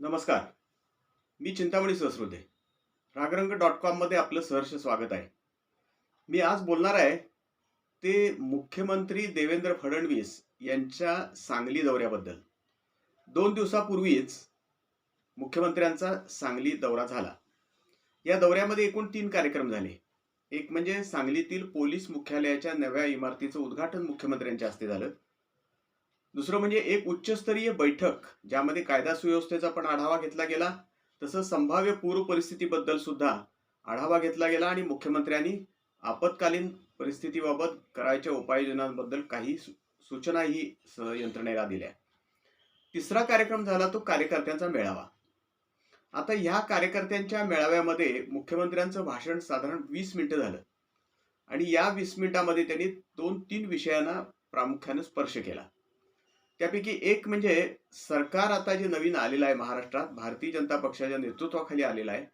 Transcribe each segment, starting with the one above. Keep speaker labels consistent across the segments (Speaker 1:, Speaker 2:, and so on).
Speaker 1: नमस्कार. मी चिंतामणी सहस्रुदे. रागरंग डॉट कॉममध्ये आपलं सहर्ष स्वागत आहे. मी आज बोलणार आहे ते मुख्यमंत्री देवेंद्र फडणवीस यांच्या सांगली दौऱ्याबद्दल. दोन दिवसापूर्वीच मुख्यमंत्र्यांचा सांगली दौरा झाला. या दौऱ्यामध्ये एकूण तीन कार्यक्रम झाले. एक म्हणजे सांगलीतील पोलीस मुख्यालयाच्या नव्या इमारतीचं उद्घाटन मुख्यमंत्र्यांच्या हस्ते झालं. दुसरं म्हणजे एक उच्चस्तरीय बैठक ज्यामध्ये कायदा सुव्यवस्थेचा पण आढावा घेतला गेला. तसंच संभाव्य पूर्व परिस्थितीबद्दल सुद्धा आढावा घेतला गेला आणि मुख्यमंत्र्यांनी आपत्कालीन परिस्थितीबाबत करायच्या उपाययोजनांबद्दल काही सूचनाही यंत्रणेला दिल्या. तिसरा कार्यक्रम झाला तो कार्यकर्त्यांचा मेळावा. आता ह्या कार्यकर्त्यांच्या मेळाव्यामध्ये मुख्यमंत्र्यांचं भाषण साधारण वीस मिनिटं झालं. आणि या वीस मिनिटामध्ये त्यांनी दोन तीन विषयांना प्रामुख्याने स्पर्श केला. त्यापैकी एक म्हणजे सरकार आता जे नवीन आलेलं आहे महाराष्ट्रात भारतीय जनता पक्षाच्या नेतृत्वाखाली आलेलं आहे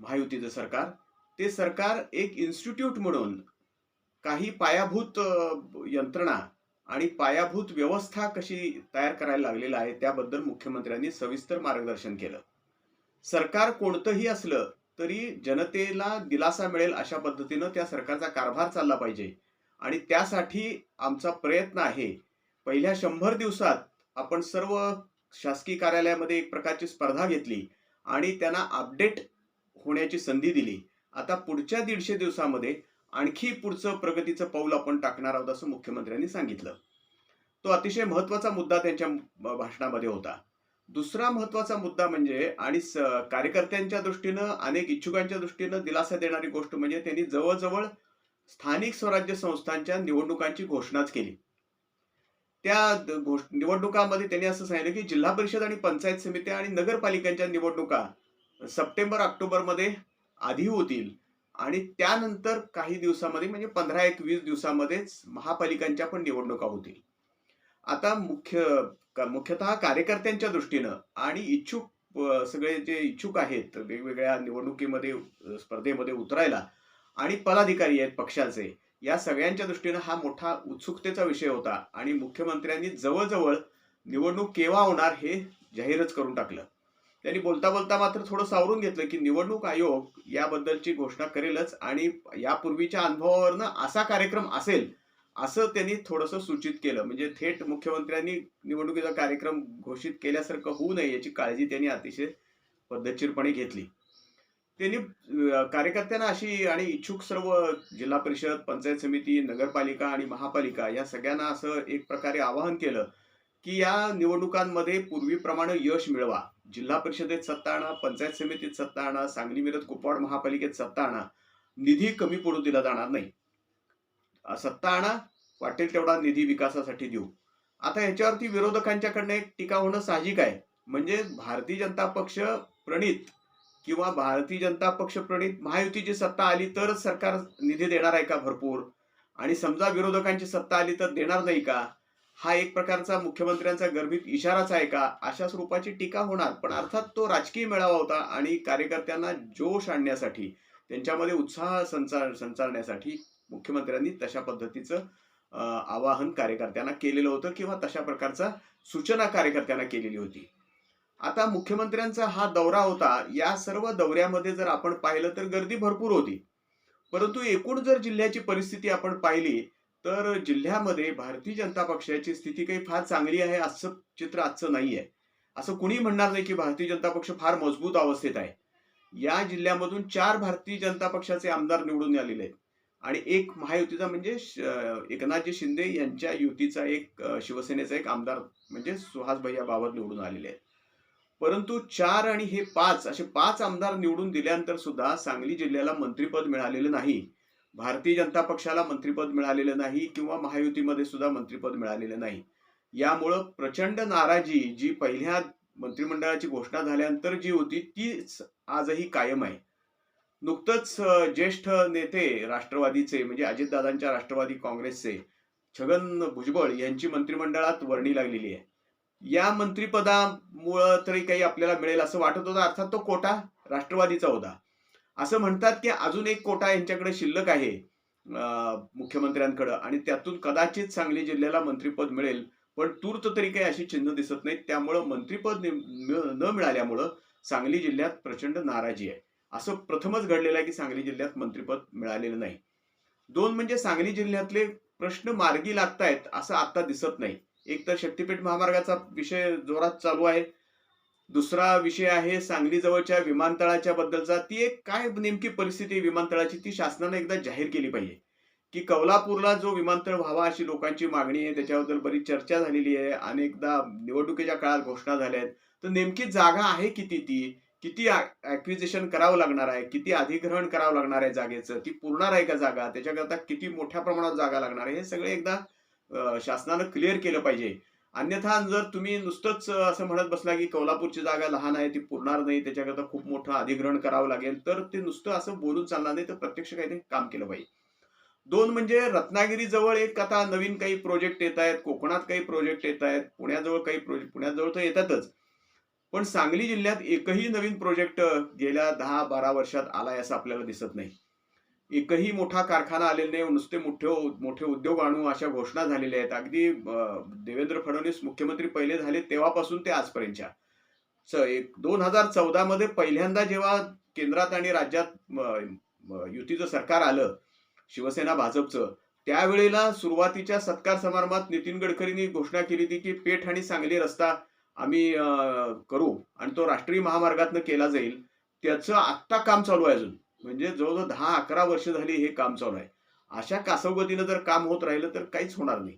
Speaker 1: महायुतीचं सरकार. ते सरकार एक इन्स्टिट्यूट म्हणून काही पायाभूत यंत्रणा आणि पायाभूत व्यवस्था कशी तयार करायला लागलेलं आहे त्याबद्दल मुख्यमंत्र्यांनी सविस्तर मार्गदर्शन केलं. सरकार कोणतंही असलं तरी जनतेला दिलासा मिळेल अशा पद्धतीनं त्या सरकारचा कारभार चालला पाहिजे. आणि त्यासाठी आमचा प्रयत्न आहे पहिल्या शंभर दिवसात आपण सर्व शासकीय कार्यालयामध्ये एक प्रकारची स्पर्धा घेतली आणि त्यांना अपडेट होण्याची संधी दिली. आता पुढच्या दीडशे दिवसामध्ये आणखी पुढचं प्रगतीचं पाऊल आपण टाकणार आहोत असं मुख्यमंत्र्यांनी सांगितलं. तो अतिशय महत्त्वाचा मुद्दा त्यांच्या भाषणामध्ये होता. दुसरा महत्त्वाचा मुद्दा म्हणजे आणि कार्यकर्त्यांच्या दृष्टीनं अनेक इच्छुकांच्या दृष्टीनं दिलासा देणारी गोष्ट म्हणजे त्यांनी जवळजवळ स्थानिक स्वराज्य संस्थांच्या निवडणुकांची घोषणाच केली. त्या गोष्ट निवडणुकामध्ये त्यांनी असं सांगितलं की जिल्हा परिषद आणि पंचायत समित्या आणि नगरपालिकांच्या निवडणुका सप्टेंबर ऑक्टोबरमध्ये आधी होतील. आणि त्यानंतर काही दिवसामध्ये म्हणजे पंधरा एक वीस दिवसामध्येच महापालिकांच्या पण निवडणुका होतील. आता मुख्य मुख्यतः कार्यकर्त्यांच्या दृष्टीनं आणि इच्छुक सगळे जे इच्छुक आहेत वेगवेगळ्या निवडणुकीमध्ये स्पर्धेमध्ये उतरायला आणि पदाधिकारी आहेत पक्षाचे या सगळ्यांच्या दृष्टीनं हा मोठा उत्सुकतेचा विषय होता आणि मुख्यमंत्र्यांनी जवळजवळ निवडणूक केव्हा होणार हे जाहीरच करून टाकलं. त्यांनी बोलता बोलता मात्र थोडं सावरून घेतलं की निवडणूक आयोग याबद्दलची घोषणा करेलच आणि यापूर्वीच्या अनुभवावरनं असा कार्यक्रम असेल असं त्यांनी थोडंसं सूचित केलं. म्हणजे थेट मुख्यमंत्र्यांनी निवडणुकीचा कार्यक्रम घोषित केल्यासारखं होऊ नये याची काळजी त्यांनी अतिशय पद्धतशीरपणे घेतली. त्यांनी कार्यकर्त्यांना अशी आणि इच्छुक सर्व जिल्हा परिषद पंचायत समिती नगरपालिका आणि महापालिका या सगळ्यांना असं एक प्रकारे आवाहन केलं की या निवडणुकांमध्ये पूर्वीप्रमाणे यश मिळवा. जिल्हा परिषदेत सत्ता आणा पंचायत समितीत सत्ता आणा सांगली मिरज कुपवाड महापालिकेत सत्ता आणा. निधी कमी पडू दिला जाणार नाही. सत्ता आणा वाटेल तेवढा निधी विकासासाठी देऊ. आता ह्याच्यावरती विरोधकांच्याकडनं एक टीका होणं साहजिक आहे. म्हणजे भारतीय जनता पक्ष प्रणित किंवा भारतीय जनता पक्ष प्रणित महायुतीची सत्ता आली तरच सरकार निधी देणार आहे का भरपूर? आणि समजा विरोधकांची सत्ता आली तर देणार नाही का? हा एक प्रकारचा मुख्यमंत्र्यांचा गर्भित इशाराच आहे का? अशा स्वरूपाची टीका होणार. पण अर्थात तो राजकीय मेळावा होता आणि कार्यकर्त्यांना जोश आणण्यासाठी त्यांच्यामध्ये उत्साह संचार संचारण्यासाठी मुख्यमंत्र्यांनी तशा पद्धतीचं आवाहन कार्यकर्त्यांना केलेलं होतं किंवा तशा प्रकारचा सूचना कार्यकर्त्यांना केलेली होती. आता मुख्यमंत्र्यांचा हा दौरा होता या सर्व दौऱ्यामध्ये जर आपण पाहिलं तर गर्दी भरपूर होती. परंतु एकूण जर जिल्ह्याची परिस्थिती आपण पाहिली तर जिल्ह्यामध्ये भारतीय जनता पक्षाची स्थिती काही फार चांगली आहे असं चित्र आजचं नाही आहे असं कुणी म्हणणार नाही की भारतीय जनता पक्ष फार मजबूत अवस्थेत आहे. या जिल्ह्यामधून चार भारतीय जनता पक्षाचे आमदार निवडून आलेले आहेत. आणि एक महायुतीचा म्हणजे एकनाथजी शिंदे यांच्या युतीचा एक शिवसेनेचा एक आमदार म्हणजे सुहास भैया बाबत निवडून आलेले आहेत. परंतु चार आणि हे पाच असे पाच आमदार निवडून दिल्यानंतर सुद्धा सांगली जिल्ह्याला मंत्रिपद मिळालेलं नाही. भारतीय जनता पक्षाला मंत्रिपद मिळालेलं नाही किंवा महायुतीमध्ये सुद्धा मंत्रिपद मिळालेलं नाही. यामुळं प्रचंड नाराजी जी पहिल्या मंत्रिमंडळाची घोषणा झाल्यानंतर जी होती तीच आजही कायम आहे. नुकतंच ज्येष्ठ नेते राष्ट्रवादीचे म्हणजे अजितदादांच्या राष्ट्रवादी काँग्रेसचे छगन भुजबळ यांची मंत्रिमंडळात वर्णी लागलेली आहे. या मंत्रिपदामुळं तरी काही आपल्याला मिळेल असं वाटत होतं. अर्थात तो कोटा राष्ट्रवादीचा होता. असं म्हणतात की अजून एक कोटा यांच्याकडे शिल्लक आहे मुख्यमंत्र्यांकडं. आणि त्यातून कदाचित सांगली जिल्ह्याला मंत्रिपद मिळेल. पण तूर्त तरी काही अशी चिन्ह दिसत नाहीत. त्यामुळं मंत्रीपद न मिळाल्यामुळं सांगली जिल्ह्यात प्रचंड नाराजी आहे. असं प्रथमच घडलेलं आहे की सांगली जिल्ह्यात मंत्रीपद मिळालेलं नाही. दोन म्हणजे सांगली जिल्ह्यातले प्रश्न मार्गी लागतायत असं आता दिसत नाही. एक तर शक्तीपीठ महामार्गाचा विषय जोरात चालू आहे. दुसरा विषय आहे सांगली जवळच्या विमानतळाच्या बद्दलचा. ती एक काय नेमकी परिस्थिती विमानतळाची? ती शासनाने एकदा जाहीर केली पाहिजे. की कौलापूरला जो विमानतळ व्हावा अशी लोकांची मागणी आहे त्याच्याबद्दल बरीच चर्चा झालेली आहे. अनेकदा निवडणुकीच्या काळात घोषणा झाल्या आहेत. तर नेमकी जागा आहे किती ती? किती ऍक्विजिशन करावं लागणार आहे? किती अधिग्रहण करावं लागणार आहे जागेचं? ती पुरणार आहे का जागा? त्याच्याकरता किती मोठ्या प्रमाणात जागा लागणार आहे? हे सगळे एकदा शासनानं क्लिअर केलं पाहिजे. अन्यथा जर तुम्ही नुसतंच असं म्हणत बसला की कोल्हापूरची जागा लहान आहे ती पुरणार नाही त्याच्याकरता खूप मोठं अधिग्रहण करावं लागेल तर ते नुसतं असं बोलून चालणार नाही तर प्रत्यक्ष काहीतरी काम केलं पाहिजे. दोन म्हणजे रत्नागिरी जवळ एक आता नवीन काही प्रोजेक्ट येत आहेत कोकणात काही प्रोजेक्ट येत आहेत पुण्याजवळ काही प्रोजेक्ट पुण्याजवळ तर येतातच. पण सांगली जिल्ह्यात एकही नवीन प्रोजेक्ट गेल्या दहा बारा वर्षात आलाय असं आपल्याला दिसत नाही. एकही मोठा कारखाना आलेला नाही नुसते मोठे मोठे उद्योग आणू अशा घोषणा झालेल्या आहेत. अगदी देवेंद्र फडणवीस मुख्यमंत्री पहिले झाले तेव्हापासून ते आजपर्यंतच्या. एक दोन हजार चौदा मध्ये पहिल्यांदा जेव्हा केंद्रात आणि राज्यात युतीचं सरकार आलं शिवसेना भाजपचं त्यावेळेला सुरुवातीच्या सत्कार समारंभात नितीन गडकरींनी घोषणा केली होती की पेठ आणि सांगली रस्ता आम्ही अं, करू आणि तो राष्ट्रीय महामार्गातनं केला जाईल. त्याचं आत्ता काम चालू आहे अजून. म्हणजे जवळजवळ दहा अकरा वर्ष झाली हे काम चालू आहे. अशा कासवगतीनं जर काम होत राहिलं तर काहीच होणार नाही.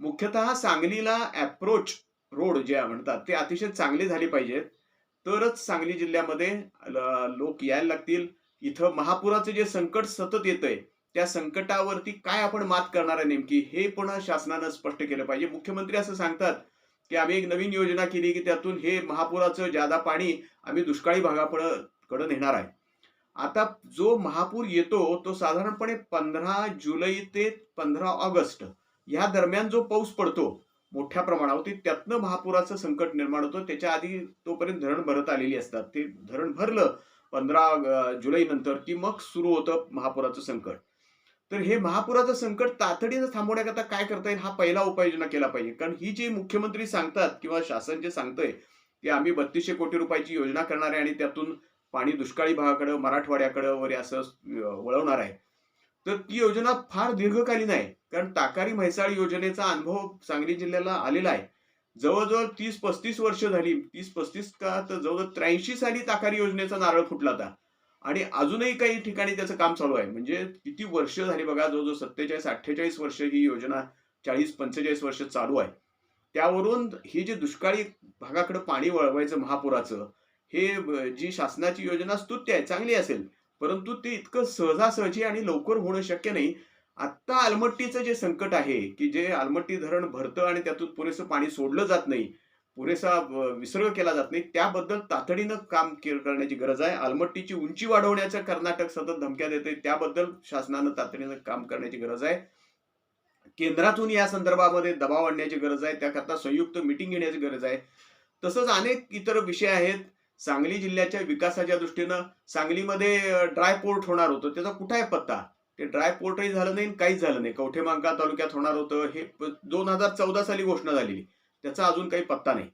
Speaker 1: मुख्यतः सांगलीला ऍप्रोच रोड जे म्हणतात ते अतिशय चांगले झाले पाहिजेत तरच सांगली जिल्ह्यामध्ये लोक यायला लागतील. इथं महापुराचं जे संकट सतत येतंय त्या संकटावरती काय आपण मात करणार आहे नेमकी हे पण शासनानं स्पष्ट केलं पाहिजे. मुख्यमंत्री असं सांगतात की आम्ही एक नवीन योजना केली की त्यातून हे महापुराचं ज्यादा पाणी आम्ही दुष्काळी भागाकडं नेणार आहे. आता जो महापूर येतो तो साधारणपणे पंधरा जुलै ते पंधरा ऑगस्ट या दरम्यान जो पाऊस पडतो मोठ्या प्रमाणावरती त्यातनं महापुराचं संकट निर्माण होतं. त्याच्या आधी तोपर्यंत धरण भरत आलेली असतात. ते धरण भरलं पंधरा जुलै नंतर की मग सुरू होतं महापुराचं संकट. तर हे महापुराचं संकट तातडीनं थांबवण्याकरता काय करता येईल हा पहिला उपाययोजना केला पाहिजे. कारण ही जी मुख्यमंत्री सांगतात किंवा शासन जे सांगतंय की आम्ही बत्तीसशे कोटी रुपयाची योजना करणार आहे आणि त्यातून पाणी दुष्काळी भागाकडं मराठवाड्याकडं वगैरे असं वळवणार आहे. तर ती योजना फार दीर्घकालीन आहे. कारण ताकारी म्हैसाळ योजनेचा अनुभव सांगली जिल्ह्याला आलेला आहे. जवळजवळ तीस पस्तीस वर्ष झाली. तीस पस्तीस का तर जवळजवळ त्र्याऐंशी साली ताकारी योजनेचा नारळ फुटला होता. आणि अजूनही काही ठिकाणी त्याचं काम चालू आहे. म्हणजे किती वर्ष झाली बघा जवळजवळ सत्तेचाळीस अठ्ठेचाळीस वर्ष ही योजना चाळीस पंचेचाळीस वर्ष चालू आहे. त्यावरून ही जी दुष्काळी भागाकडे पाणी वळवायचं महापुराचं हे जी शासनाची योजना स्तुत्य आहे चांगली असेल. परंतु ते इतकं सहजासहजी आणि लवकर होणं शक्य नाही. आत्ता आलमट्टीचं जे संकट आहे की जे आलमट्टी धरण भरतं आणि त्यातून पुरेसं पाणी सोडलं जात नाही पुरेसा विसर्ग केला जात नाही त्याबद्दल तातडीनं काम करण्याची गरज आहे. आलमट्टीची उंची वाढवण्याचा कर्नाटक सतत धमक्या देते त्याबद्दल शासनानं तातडीनं काम करण्याची गरज आहे. केंद्रातून या संदर्भामध्ये दबाव आणण्याची गरज आहे त्याकरता संयुक्त मिटिंग घेण्याची गरज आहे. तसंच अनेक इतर विषय आहेत. सांगली जिल्ह्याच्या विकासाच्या दृष्टीनं सांगलीमध्ये ड्राय पोर्ट होणार होतं. त्याचा कुठं आहे पत्ता. ते ड्राय पोर्टही झालं नाही आणि काहीच झालं नाही. कवठेमांका तालुक्यात होणार होतं. हे दोन हजार चौदा साली घोषणा झालेली. त्याचा अजून काही पत्ता नाही.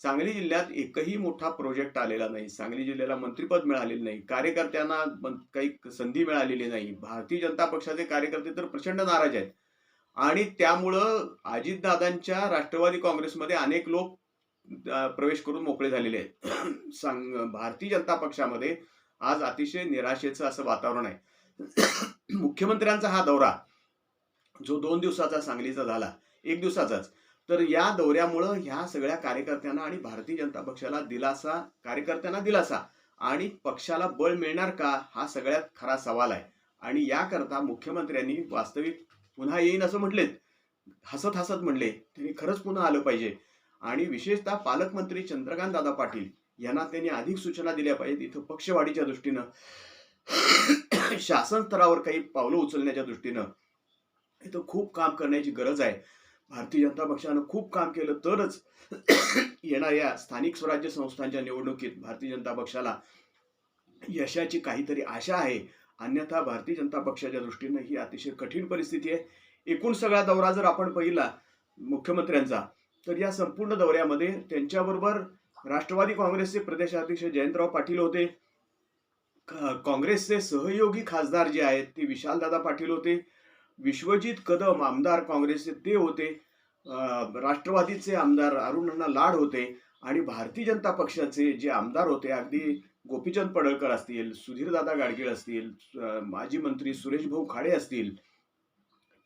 Speaker 1: सांगली जिल्ह्यात एकही मोठा प्रोजेक्ट आलेला नाही. सांगली जिल्ह्याला मंत्रिपद मिळालेलं नाही. कार्यकर्त्यांना काही संधी मिळालेली नाही. भारतीय जनता पक्षाचे कार्यकर्ते तर प्रचंड नाराज आहेत. आणि त्यामुळं अजितदादांच्या राष्ट्रवादी काँग्रेसमध्ये अनेक लोक प्रवेश करून मोकळे झालेले आहेत. सांग भारतीय जनता पक्षामध्ये आज अतिशय निराशेचं असं वातावरण आहे. मुख्यमंत्र्यांचा हा दौरा जो दोन दिवसाचा सांगलीचा झाला एक दिवसाचाच. तर या दौऱ्यामुळं ह्या सगळ्या कार्यकर्त्यांना आणि भारतीय जनता पक्षाला दिलासा कार्यकर्त्यांना दिलासा आणि पक्षाला बळ मिळणार का हा सगळ्यात खरा सवाल आहे. आणि याकरता मुख्यमंत्र्यांनी वास्तविक पुन्हा येईन असं म्हटलेत. हसत हसत म्हणले त्यांनी खरंच पुन्हा आलं पाहिजे. आणि विशेषतः पालकमंत्री चंद्रकांत दादा पाटील यांना त्यांनी अधिक सूचना दिल्या पाहिजेत. इथं पक्षवाढीच्या दृष्टीनं शासन स्तरावर काही पावलं उचलण्याच्या दृष्टीनं इथं खूप काम करण्याची गरज आहे. भारतीय जनता पक्षानं खूप काम केलं तरच येणाऱ्या स्थानिक स्वराज्य संस्थांच्या निवडणुकीत भारतीय जनता पक्षाला यशाची काहीतरी आशा आहे. अन्यथा भारतीय जनता पक्षाच्या दृष्टीनं ही अतिशय कठीण परिस्थिती आहे. एकूण सगळा दौरा जर आपण पहिला मुख्यमंत्र्यांचा तर या संपूर्ण दौऱ्यामध्ये त्यांच्याबरोबर राष्ट्रवादी काँग्रेसचे प्रदेशाध्यक्ष जयंतराव पाटील होते. काँग्रेसचे सहयोगी खासदार जे आहेत ते विशालदादा पाटील होते. विश्वजित कदम आमदार काँग्रेसचे ते होते. राष्ट्रवादीचे आमदार अरुणण्णा लाड होते आणि भारतीय जनता पक्षाचे जे आमदार होते अगदी गोपीचंद पडळकर असतील सुधीरदादा गाडगीळ असतील माजी मंत्री सुरेश भाऊ खाडे असतील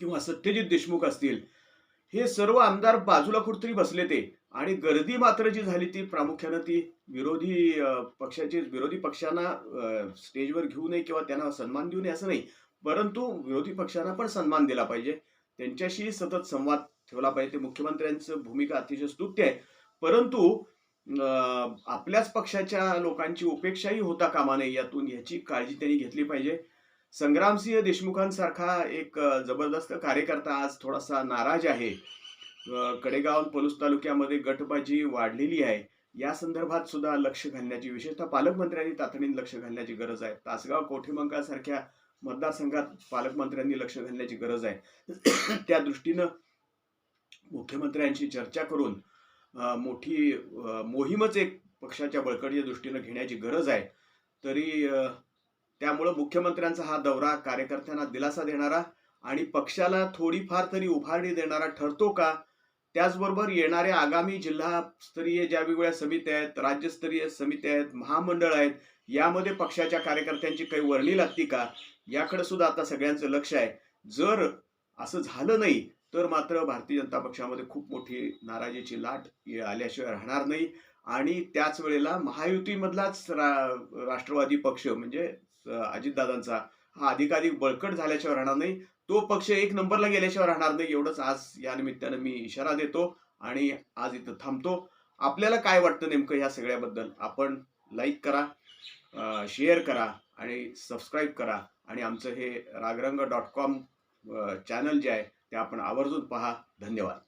Speaker 1: किंवा सत्यजित देशमुख असतील हे सर्व आमदार बाजूला कुठतरी बसले ते. आणि गर्दी मात्र जी झाली ती प्रामुख्यानं ती विरोधी पक्षाची पक्षाचे विरोधी पक्षांना स्टेजवर घेऊ नये किंवा त्यांना सन्मान देऊ नये असं नाही. परंतु विरोधी पक्षांना पण सन्मान दिला पाहिजे. त्यांच्याशी सतत संवाद ठेवला पाहिजे. ते मुख्यमंत्र्यांचं भूमिका अतिशय स्तुत्य आहे. परंतु आपल्याच पक्षाच्या लोकांची उपेक्षाही होता कामा नये यातून याची काळजी त्यांनी घेतली पाहिजे. संग्रामसिंह देशमुखांसारखा एक जबरदस्त कार्यकर्ता आज थोडासा नाराज आहे. कडेगाव पलूस तालुक्यामध्ये गटबाजी वाढलेली आहे. या संदर्भात सुद्धा लक्ष घालण्याची विशेषतः पालकमंत्र्यांनी तातडीने लक्ष घालण्याची गरज आहे. तासगाव कोठीमंगासारख्या मतदारसंघात पालकमंत्र्यांनी लक्ष घालण्याची गरज आहे. त्या दृष्टीनं मुख्यमंत्र्यांशी चर्चा करून मोठी मोहीमच एक पक्षाच्या बळकटीच्या दृष्टीनं घेण्याची गरज आहे. तरी त्यामुळं मुख्यमंत्र्यांचा हा दौरा कार्यकर्त्यांना दिलासा देणारा आणि पक्षाला थोडीफार तरी उभारणी देणारा ठरतो का? त्याचबरोबर येणाऱ्या आगामी जिल्हास्तरीय ज्या वेगवेगळ्या समित्या आहेत राज्यस्तरीय समित्या आहेत महामंडळ आहेत यामध्ये पक्षाच्या कार्यकर्त्यांची काही वर्णी लागती का? याकडे सुद्धा आता सगळ्यांचं लक्ष आहे. जर असं झालं नाही तर मात्र भारतीय जनता पक्षामध्ये खूप मोठी नाराजीची लाट आल्याशिवाय राहणार नाही. आणि त्याच वेळेला महायुतीमधलाच रा- राष्ट्रवादी पक्ष म्हणजे अजितदादांचा. हा अधिकाधिक बळकट झाल्याशिवाय राहणार नाही. तो पक्ष एक नंबरला गेल्याशिवाय राहणार नाही. एवढंच आज या निमित्तानं मी इशारा देतो आणि आज इथं थांबतो. आपल्याला काय वाटतं नेमकं ह्या सगळ्याबद्दल? आपण लाईक करा शेअर करा आणि सबस्क्राईब करा. आणि आमचं हे रागरंग डॉट कॉम चॅनल जे आहे ते आपण आवर्जून पहा. धन्यवाद.